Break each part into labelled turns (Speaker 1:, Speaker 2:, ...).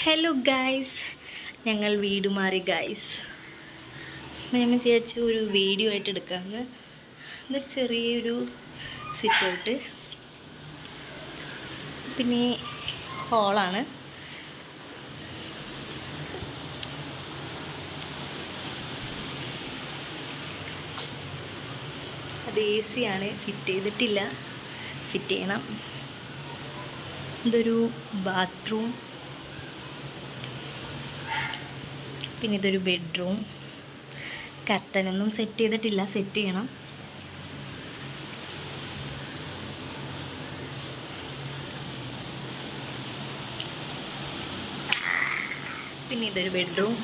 Speaker 1: Hello guys ഞങ്ങൾ വീട് മാറി ഗായ്സ് ഞാൻ വിചാരിച്ചു ഒരു വീഡിയോ ആയിട്ട് എടുക്കാമെന്ന് എന്നൊരു ചെറിയൊരു സിറ്റ് ഔട്ട് പിന്നെ ഹോളാണ് അത് എ സി ആണ്. ഫിറ്റ് ചെയ്തിട്ടില്ല. ഫിറ്റ് ചെയ്യണം. ഇതൊരു ബാത്റൂം പിന്നെ ഇതൊരു ബെഡ്റൂം. കർട്ടനൊന്നും സെറ്റ് ചെയ്തിട്ടില്ല. സെറ്റ് ചെയ്യണം. പിന്നെ ഇതൊരു ബെഡ്റൂം.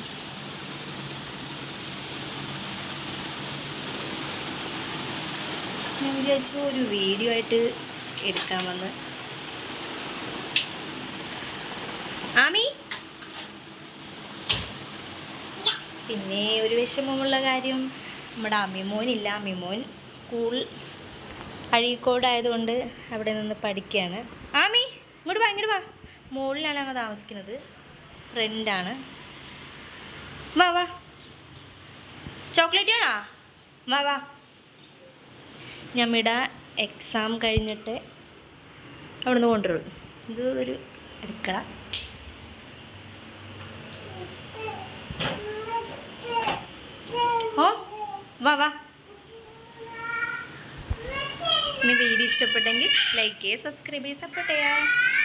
Speaker 1: ഞാൻ വിചാരിച്ചു ഒരു വീഡിയോ ആയിട്ട് എടുക്കാമെന്ന് ആമി? പിന്നെ ഒരു വിഷമമുള്ള കാര്യം നമ്മുടെ അമിമോനില്ല. അമിമോൻ സ്കൂൾ അഴീക്കോടായതുകൊണ്ട് അവിടെ നിന്ന് പഠിക്കുകയാണ്. ആമി ഇങ്ങോട്ട് വാ ഇങ്ങോട്ട് വാ. മുകളിലാണ് അങ്ങ് താമസിക്കുന്നത്. റെന്റാണ് വാ വാ. ചോക്ലേറ്റ് ആണോ വാ വാ. ഞമ്മിട എക്സാം കഴിഞ്ഞിട്ട് അവിടെ നിന്ന് കൊണ്ടുവരും. ഇത് ഒരു അടുക്കള. വാ വാ. ഇനി വീഡിയോ ഇഷ്ടപ്പെട്ടെങ്കിൽ ലൈക്ക് ചെയ്യുക സബ്സ്ക്രൈബ് ചെയ്യുക സപ്പോർട്ട് ചെയ്യുക.